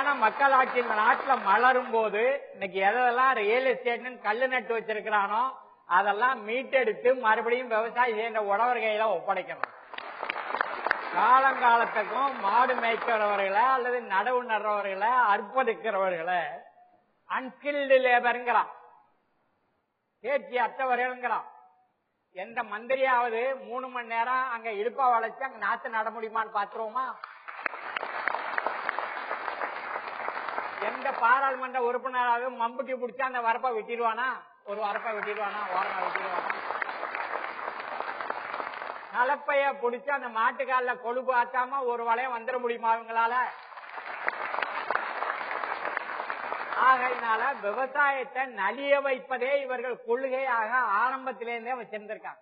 உண்மையான மக்களாட்சி இந்த நாட்டுல மலரும் போது இன்னைக்கு எதெல்லாம் ரியல் எஸ்டேட்னு கல்லு நட்டு வச்சிருக்கிறானோ அதெல்லாம் மீட்டெடுத்து மறுபடியும் விவசாயி செய்யற உழவர் கையில ஒப்படைக்கணும். காலங்காலத்துக்கும் மாடு மேய்க்கிறவர்களை அல்லது நடவு நடுறவர்களை அர்ப்பணிக்கிறவர்களை அன்ஸ்கில்டு லேபருங்கிறான் தேர்ச்சி அற்றவர்கள்ங்கிறான். எந்த மந்திரியாவது மூணு மணி நேரம் அங்க இடுப்பா வளைச்சு அங்க நாத்து நட முடியுமான்னு பாத்துருவோமா எந்த பாராளுமன்ற உறுப்பினராக மம்புட்டி பிடிச்சா அந்த வரப்பை வெட்டிடுவானா? ஒரு வரப்பை வெட்டிடுவானா? ஓரமா வெட்டிடுவானா? கலப்பைய பிடிச்சி அந்த மாட்டுக்கால கொழுப்பு ஆத்தாம ஒரு வளையம் வந்துட முடியுமா அவங்களால ஆகையினால விவசாயத்தை நலிய வைப்பதே இவர்கள் கொள்கையாக ஆரம்பத்திலேருந்தே வச்சிருந்திருக்காங்க.